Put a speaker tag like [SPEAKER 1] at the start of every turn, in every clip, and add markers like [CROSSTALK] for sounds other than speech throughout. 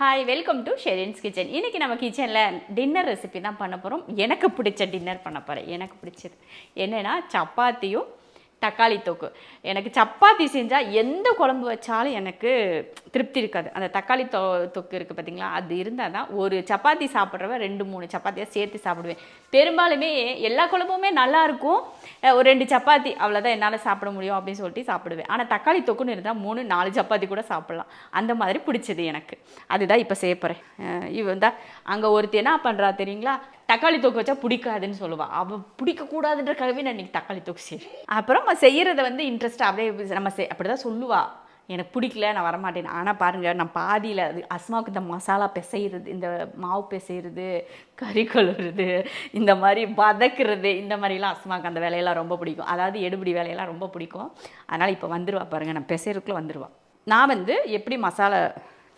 [SPEAKER 1] Hi welcome to Sherin's kitchen இன்னைக்கு நம்ம கிச்சனில் டின்னர் ரெசிபி தான் பண்ண போகிறோம் எனக்கு பிடிச்ச டின்னர் பண்ண போகிறேன் எனக்கு பிடிச்சது என்னென்னா சப்பாத்தியும் தக்காளி தொக்கு. எனக்கு சப்பாத்தி செஞ்சால் எந்த குழம்பு வச்சாலும் எனக்கு திருப்தி இருக்காது. அந்த தக்காளி தொ தொக்கு இருக்குது பார்த்தீங்களா அது இருந்தால் தான் ஒரு சப்பாத்தி சாப்பிட்றவ ரெண்டு மூணு சப்பாத்தியாக சேர்த்து சாப்பிடுவேன். பெரும்பாலுமே எல்லா குழம்புமே நல்லா இருக்கும். ஒரு ரெண்டு சப்பாத்தி அவ்வளோதான் என்னால் சாப்பிட முடியும் அப்படின்னு சொல்லிட்டு சாப்பிடுவேன். ஆனால் தக்காளி தொக்குன்னு இருந்தால் மூணு நாலு சப்பாத்தி கூட சாப்பிட்லாம். அந்த மாதிரி பிடிச்சது எனக்கு. அதுதான் இப்போ செய்ய போகிறேன் இவன் தான். அங்கே ஒருத்தி என்ன பண்ணுறா தெரியுங்களா? தக்காளி தொக்கு வச்சா பிடிக்காதுன்னு சொல்லுவாள் அவள் பிடிக்கக்கூடாதுன்றக்காகவே நான் இன்னைக்கு தக்காளி தொக்கு செய்வேன் அப்புறம் செய்கிறத வந்து இன்ட்ரெஸ்ட்டாக அப்படியே நம்ம செய் அப்படி தான் சொல்லுவாள் எனக்கு பிடிக்கல நான் வரமாட்டேன். ஆனால் பாருங்கள் நான் பாதியில் அது அஸ்மாவுக்கு இந்த மசாலா பிசைகிறது இந்த மாவு பிசைகிறது கறி கழுவுறது இந்த மாதிரி வதக்குறது இந்த மாதிரிலாம் அஸ்மாவுக்கு அந்த வேலையெல்லாம் ரொம்ப பிடிக்கும். அதாவது எடுபடி வேலையெல்லாம் ரொம்ப பிடிக்கும். அதனால் இப்போ வந்துடுவா பாருங்கள் நான் பிசைறதுக்குள்ளே வந்துடுவாள் நான் வந்து எப்படி மசாலா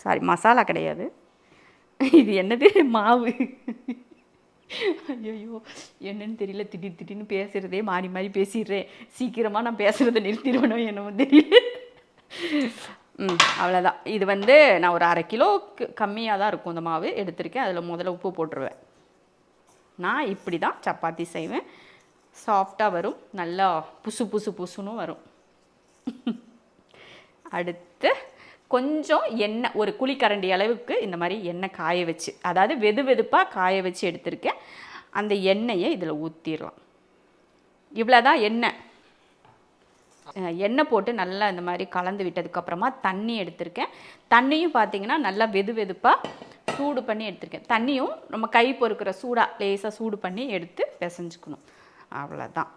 [SPEAKER 1] சாரி மசாலா கிடையாது. இது என்னது? மாவு. ஐயோ என்னன்னு தெரியல. திடீர் திடீர்னு பேசுகிறதே மாறி மாறி பேசிடுறேன். சீக்கிரமாக நான் பேசுகிறத நிறுத்திடுவேனோ என்னமோ தெரியல. ம் அவ்வளோதான் இது வந்து நான் ஒரு அரை கிலோ கம்மியாக தான் இருக்கும் இந்த மாவு. எடுத்திருக்கேன். அதில் முதல்ல உப்பு போட்டுருவேன். நான் இப்படி தான் சப்பாத்தி செய்வேன். சாஃப்டாக வரும். நல்லா புசு புசு புசுன்னு வரும். அடுத்து கொஞ்சம் எண்ணெய் ஒரு குழிக்கரண்டி அளவுக்கு இந்த மாதிரி எண்ணெய் காய வச்சு அதாவது வெது வெதுப்பாக காய வச்சு எடுத்திருக்கேன் அந்த எண்ணெயை இதில் ஊற்றிடலாம் இவ்வளோதான் எண்ணெய் எண்ணெய் போட்டு நல்லா இந்த மாதிரி கலந்து விட்டதுக்கப்புறமா தண்ணி எடுத்திருக்கேன் தண்ணியும் பார்த்தீங்கன்னா நல்லா வெது வெதுப்பாக சூடு பண்ணி எடுத்திருக்கேன் தண்ணியும் நம்ம கை பொறுக்கிற சூடாக லேசாக சூடு பண்ணி எடுத்து பிசைஞ்சுக்கணும். அவ்வளோதான்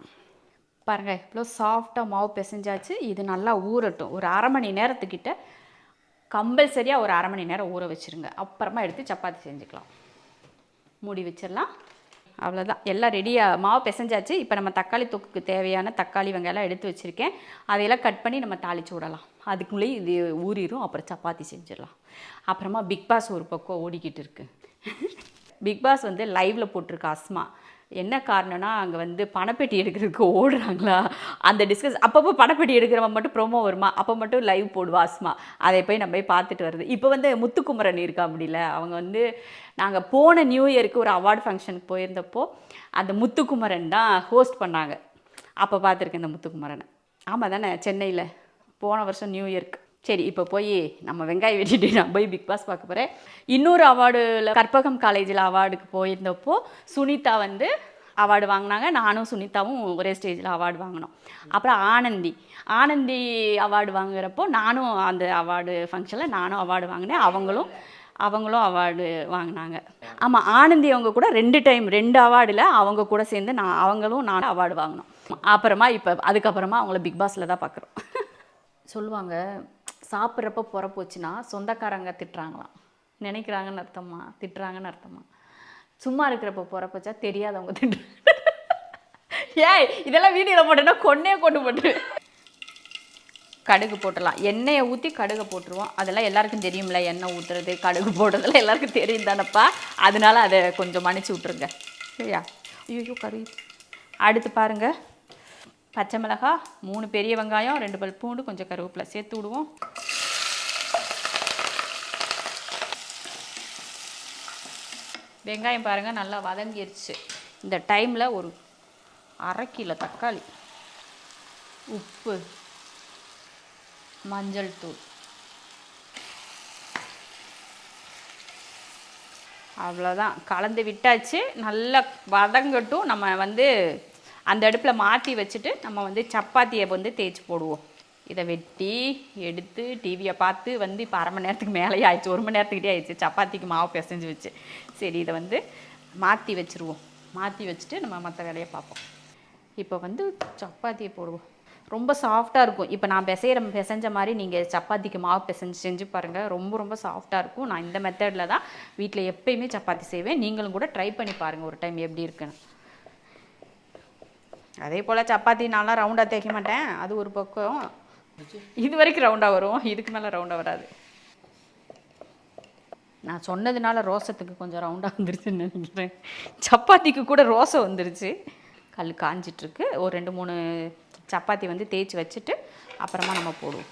[SPEAKER 1] பாருங்கள் இவ்வளோ சாஃப்டாக மாவு பிசைஞ்சாச்சு. இது நல்லா ஊறட்டும். ஒரு அரை மணி நேரத்துக்கிட்ட கம்பல்சரியாக ஒரு அரை மணி நேரம் ஊற வச்சுருங்க. அப்புறமா எடுத்து சப்பாத்தி செஞ்சுக்கலாம். மூடி வச்சிடலாம். அவ்வளோதான் எல்லாம் ரெடியாக மாவு பிசைஞ்சாச்சு. இப்போ நம்ம தக்காளி தொக்குக்கு தேவையான தக்காளி வெங்காயம்லாம் எடுத்து வச்சுருக்கேன். அதையெல்லாம் கட் பண்ணி நம்ம தாளிச்சு விடலாம். அதுக்குள்ளேயே இது ஊறிடும் அப்புறம் சப்பாத்தி செஞ்சிடலாம். அப்புறமா பிக் பாஸ் ஒரு பக்கம் ஓடிக்கிட்டு இருக்கு. [LAUGHS] பிக் பாஸ் வந்து லைவில் போட்டிருக்கு அஸ்மா. என்ன காரணம்னா அங்கே வந்து பணப்பெட்டி எடுக்கிறதுக்கு ஓடுறாங்களா? அந்த டிஸ்கஸ் அப்பப்போ பணப்பெட்டி எடுக்கிறவன் மட்டும் ப்ரோமோ வருமா? அப்போ மட்டும் லைவ் போடுவா அஸ்மா? அதை போய் நம்ம போய் பார்த்துட்டு வருது இப்போ வந்து முத்துக்குமரன் இருக்கா முடியல. அவங்க வந்து நாங்கள் போன நியூ இயருக்கு ஒரு அவார்டு ஃபங்க்ஷனுக்கு போயிருந்தப்போ அந்த முத்துக்குமரன் தான் ஹோஸ்ட் பண்ணாங்க. அப்போ பார்த்துருக்கேன் இந்த முத்துக்குமரனை. ஆமாம் தானே சென்னையில். போன வருஷம் நியூ இயர்க்கு சரி இப்போ போய் நம்ம வெங்காயம் வெட்டிட்டு நான் போய் பிக் பாஸ் பார்க்க போகிறேன் இன்னொரு அவார்டில் கற்பகம் காலேஜில் அவார்டுக்கு போயிருந்தப்போ சுனிதா வந்து அவார்டு வாங்கினாங்க. நானும் சுனிதாவும் ஒரே ஸ்டேஜில் அவார்டு வாங்கினோம். அப்புறம் ஆனந்தி. ஆனந்தி அவார்டு வாங்குறப்போ நானும் அந்த அவார்டு ஃபங்க்ஷனில் நானும் அவார்டு வாங்கினேன். அவங்களும் அவங்களும் அவார்டு வாங்கினாங்க. ஆமாம் ஆனந்தி அவங்க கூட ரெண்டு டைம் ரெண்டு அவார்டில் அவங்க கூட சேர்ந்து நான் அவங்களும் நானும் அவார்டு வாங்கினோம். அப்புறமா இப்போ அதுக்கப்புறமா அவங்கள பிக் பாஸில் தான் பார்க்குறோம் சொல்லுவாங்க சாப்பிட்றப்ப புறப்போச்சுன்னா சொந்தக்காரங்க திட்டுறாங்களாம். நினைக்கிறாங்கன்னு அர்த்தமா? திட்டுறாங்கன்னு அர்த்தமா? சும்மா இருக்கிறப்ப புறப்போச்சா? தெரியாதவங்க திட்டுறாங்க. [LAUGHS] ஏய் இதெல்லாம் வீடியோவில் போட்டேன்னா கொன்னே கொண்டு போட்டு கடுகு போட்டுடலாம். எண்ணெயை ஊற்றி கடுகை போட்டுருவோம். அதெல்லாம் எல்லாருக்கும் தெரியும்ல எண்ணெய் ஊற்றுறது கடுகு போடுறதெல்லாம் எல்லாருக்கும் தெரியும் தானப்பா? அதனால அதை கொஞ்சம் மன்னிச்சு விட்ருங்க சரியா? ஐயோ கறி அடுத்து பாருங்கள் பச்சை மிளகாய் மூணு பெரிய வெங்காயம் ரெண்டு பல் பூண்டு கொஞ்சம் கருவேப்பிலை சேர்த்து விடுவோம். வெங்காயம் பாருங்கள் நல்லா வதங்கிருச்சு. இந்த டைமில் ஒரு அரை கிலோ தக்காளி உப்பு மஞ்சள் தூள். அவ்வளோதான் கலந்து விட்டாச்சு. நல்லா வதங்கட்டும். நம்ம வந்து அந்த அடுப்பில் மாற்றி வச்சுட்டு நம்ம வந்து சப்பாத்தியை வந்து தேய்ச்சி போடுவோம். இதை வெட்டி எடுத்து டிவியை பார்த்து வந்து இப்போ அரை மணி நேரத்துக்கு மேலே ஆயிடுச்சு. ஒரு மணி நேரத்துக்கிட்டே ஆயிடுச்சு. சப்பாத்திக்கு மாவு பிசைஞ்சு வச்சு. சரி இதை வந்து மாற்றி வச்சுருவோம். மாற்றி வச்சுட்டு நம்ம மற்ற வேலையை பார்ப்போம். இப்போ வந்து சப்பாத்தியை போடுவோம். ரொம்ப சாஃப்டாக இருக்கும். இப்போ நான் பிசைகிற பிசைஞ்ச மாதிரி நீங்கள் சப்பாத்திக்கு மாவு பிசைஞ்சு செஞ்சு பாருங்கள் ரொம்ப ரொம்ப சாஃப்டாக இருக்கும். நான் இந்த மெத்தடில் தான் வீட்டில் எப்பயுமே சப்பாத்தி செய்வேன். நீங்களும் கூட ட்ரை பண்ணி பாருங்கள் ஒரு டைம் எப்படி இருக்குன்னு. அதே போல் சப்பாத்தி நான்லாம் ரவுண்டாக தேய்க்க மாட்டேன். அது ஒரு பக்கம். இது வரைக்கும் ரவுண்டாக வரும். இதுக்கு மேலே ரவுண்டாக வராது. நான் சொன்னதுனால ரோசத்துக்கு கொஞ்சம் ரவுண்டாக வந்துருச்சுன்னு நினைக்கிறேன். சப்பாத்திக்கு கூட ரோசை வந்துருச்சு. கல் காஞ்சிட்ருக்கு. ஒரு ரெண்டு மூணு சப்பாத்தி வந்து தேய்ச்சி வச்சுட்டு அப்புறமா நம்ம போடுவோம்.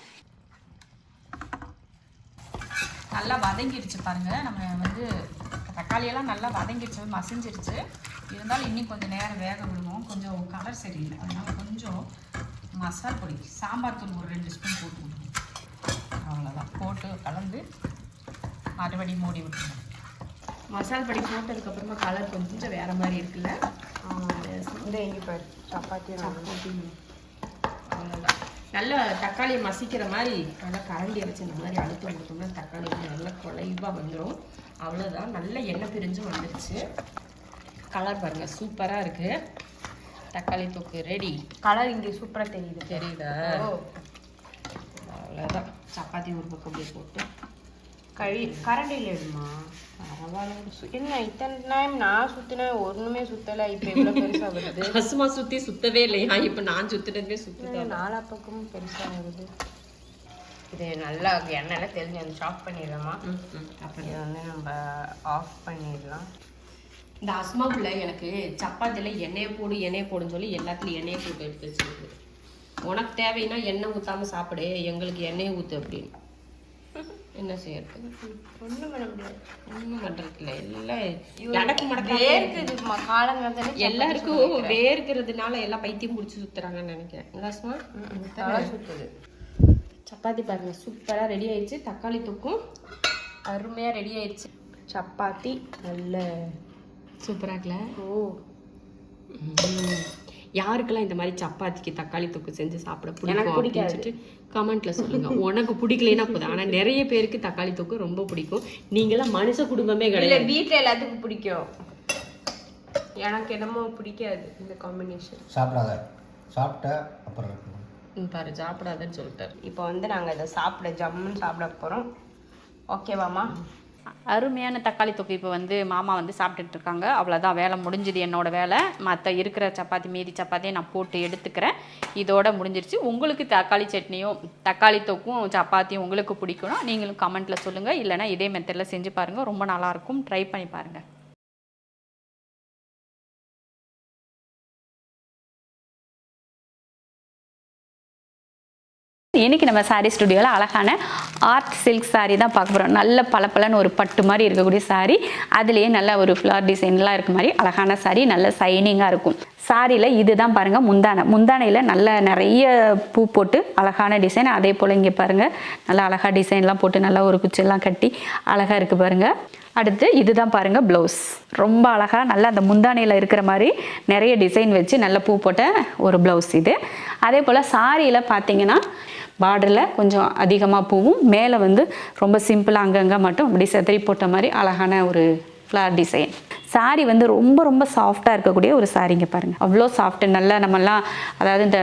[SPEAKER 1] நல்லா வதங்கிடுச்சு பாருங்கள் நம்ம வந்து தக்காளியெல்லாம் நல்லா வதங்கிடுச்சு மசிஞ்சிருச்சு. இருந்தாலும் இன்னும் கொஞ்சம் நேரம் வேக விடுவோம் கொஞ்சம் கலர் சரியில்லை. அதனால் கொஞ்சம் மசால் பொடி சாம்பார் தூள் ஒரு ரெண்டு ஸ்பூன் போட்டு விடுவோம் அவ்வளோதான் போட்டு கலந்து மறுபடியும் மூடி விட்டுருவோம்
[SPEAKER 2] மசால் பொடி போட்டதுக்கப்புறமா கலர் கொஞ்சம் வேற மாதிரி இருக்குல்ல?
[SPEAKER 3] இந்த பாரு சப்பாத்தி
[SPEAKER 2] அவ்வளோதான் நல்லா தக்காளியை மசிக்கிற மாதிரி நல்லா கரண்டியை வச்சு இந்த மாதிரி அழுத்தம் கொடுத்தோம்னா தக்காளி நல்லா குலைவாக வந்துடும் அவ்வளோதான் நல்ல எண்ணெய் பிரிஞ்சு வந்துருச்சு. கலர் பாருங்க சூப்பராக இருக்கு. தக்காளி தொக்கு ரெடி
[SPEAKER 3] கலர் இங்கே சூப்பராக தெரியுது.
[SPEAKER 2] தெரியுதா? அவ்வளோதான் சப்பாத்தி ஒரு பக்கம் அப்படியே போட்டு.
[SPEAKER 3] கழி கரண்டியில் எடுமா? பரவாயில்ல சு- என்ன இத்தனை டைம் நான் சுற்றினேன் ஒன்றுமே சுத்தலை இப்போ எவ்வளோ பெருசாக வருது? [LAUGHS]
[SPEAKER 2] பசுமா சுற்றி சுத்தவே இல்லையா? இப்போ நான் சுற்றுனதே சுற்றுதான்
[SPEAKER 3] நாலா பக்கமும் பெருசாக வருது. இது நல்லா எண்ணெயில தெரிஞ்சு அந்த சாப் பண்ணிடலாமா?
[SPEAKER 2] அப்புறம்
[SPEAKER 3] வந்து நம்ம ஆஃப் பண்ணிடலாம்.
[SPEAKER 2] இந்த அஸ்மாவுல எனக்கு சப்பாத்தியில் எண்ணெயை போடு எண்ணெயை போடுன்னு சொல்லி எல்லாத்துலையும் எண்ணெயை போட்டு எடுத்து வச்சிருக்கு. உனக்கு தேவைன்னா எண்ணெய் ஊற்றாம சாப்பிடு எங்களுக்கு எண்ணெயை ஊற்று அப்படின்னு. என்ன செய்யறது?
[SPEAKER 3] ஒன்றும் பண்ண முடியாது.
[SPEAKER 2] ஒன்றும் எல்லாம் எனக்கு மடக்கா
[SPEAKER 3] தானே
[SPEAKER 2] எல்லாருக்கும் வேர்க்கிறதுனால எல்லாம் பைத்தியம் பிடிச்சி சுத்துறாங்கன்னு நினைக்கிறேன். இல்லை அஸ்மா?
[SPEAKER 3] தலை சுத்துது.
[SPEAKER 2] சப்பாத்தி பாருங்க சூப்பராக ரெடி ஆயிடுச்சு. தக்காளி தொக்கும் அருமையாக ரெடி ஆயிடுச்சு.
[SPEAKER 3] சப்பாத்தி நல்ல
[SPEAKER 2] சூப்பராக இருக்குல்ல
[SPEAKER 3] ஓ.
[SPEAKER 2] யாருக்கெல்லாம் இந்த மாதிரி சப்பாத்திக்கு தக்காளி தொக்கு செஞ்சு சாப்பிட பிடிக்கும்
[SPEAKER 3] எனக்கு
[SPEAKER 2] அப்படின்னு சொல்லிட்டு கமெண்ட்ல சொல்லுங்க. உனக்கு பிடிக்கலைன்னா போதும். ஆனா நிறைய பேருக்கு தக்காளி தொக்கு ரொம்ப பிடிக்கும். நீங்களாம் மனுஷ குடும்பமே
[SPEAKER 3] இல்லை
[SPEAKER 2] கிடையாது.
[SPEAKER 3] வீட்டில் எல்லாத்துக்கும் பிடிக்கும். எனக்கு என்னமோ பிடிக்காது இந்த காம்பினேஷன்
[SPEAKER 4] சாப்பிடாத. சாப்பிட்ட அப்புறம்
[SPEAKER 2] பாரு சாப்பிடாதன்னு சொல்லிட்டாரு.
[SPEAKER 3] இப்போ வந்து நாங்கள் இதை சாப்பிட ஜம்முன்னு சாப்பிட போகிறோம் ஓகேவாம்மா
[SPEAKER 1] அருமையான தக்காளி தொக்கு இப்போ வந்து மாமா வந்து சாப்பிட்டுட்டு இருக்காங்க. அவ்வளோதான் வேலை முடிஞ்சுது என்னோட வேலை. மற்ற இருக்கிற சப்பாத்தி மீதி சப்பாத்தியை நான் போட்டு எடுத்துக்கிறேன். இதோட முடிஞ்சிருச்சு. உங்களுக்கு தக்காளி சட்னியும் தக்காளி தொக்கும் சப்பாத்தியும் உங்களுக்கு பிடிக்கும்னா நீங்களும் கமெண்ட்டில் சொல்லுங்கள் இல்லைனா இதே மெத்தடில் செஞ்சு பாருங்கள் ரொம்ப நல்லாயிருக்கும் ட்ரை பண்ணி பாருங்கள் இன்றைக்கி நம்ம சாரீ ஸ்டுடியோவில் அழகான ஆர்ட் சில்க் சாரீ தான் பார்க்க போகிறோம் நல்ல பளபளன்னு ஒரு பட்டு மாதிரி இருக்கக்கூடிய சாரீ அதுலேயே நல்ல ஒரு ஃப்ளவர் டிசைன்லாம் இருக்க மாதிரி அழகான சாரீ நல்ல சைனிங்காக இருக்கும். சாரியில் இதுதான் பாருங்கள் முந்தானை. முந்தானையில் நல்ல நிறைய பூ போட்டு அழகான டிசைன் அதே போல் இங்கே பாருங்கள் நல்லா அழகாக டிசைன்லாம் போட்டு நல்லா ஒரு குச்செல்லாம் கட்டி அழகாக இருக்குது பாருங்கள் அடுத்து இதுதான் பாருங்கள் ப்ளவுஸ் ரொம்ப அழகாக நல்லா அந்த முந்தானையில் இருக்கிற மாதிரி நிறைய டிசைன் வச்சு நல்ல பூ போட்ட ஒரு ப்ளவுஸ் இது. அதே போல் சாரியில் பார்த்தீங்கன்னா பார்டரில் கொஞ்சம் அதிகமாக பூவும். மேலே வந்து ரொம்ப சிம்பிளாக அங்கங்கே மட்டும் அப்படி செதறி போட்ட மாதிரி அழகான ஒரு ஃப்ளார் டிசைன் saree வந்து ரொம்ப ரொம்ப சாஃப்டாக இருக்கக்கூடிய ஒரு சாரீங்க பாருங்கள் அவ்வளோ சாஃப்ட்டு நல்லா நம்மலாம் அதாவது இந்த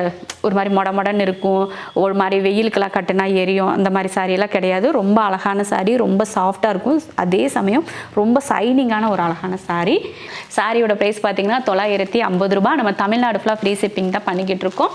[SPEAKER 1] ஒரு மாதிரி மொட மொடன்னு இருக்கும். ஒரு மாதிரி வெயிலுக்கெல்லாம் கட்டினா எரியும். அந்த மாதிரி சாரியெல்லாம் கிடையாது. ரொம்ப அழகான saree ரொம்ப சாஃப்டாக இருக்கும். அதே சமயம் ரொம்ப சைனிங்கான ஒரு அழகான சாரீ. சாரியோட ப்ரைஸ் பார்த்தீங்கன்னா தொள்ளாயிரத்தி ஐம்பது ரூபாய். நம்ம தமிழ்நாடு ஃபுல்லாக ஃப்ரீ ஷிப்பிங் தான் பண்ணிக்கிட்டு இருக்கோம்.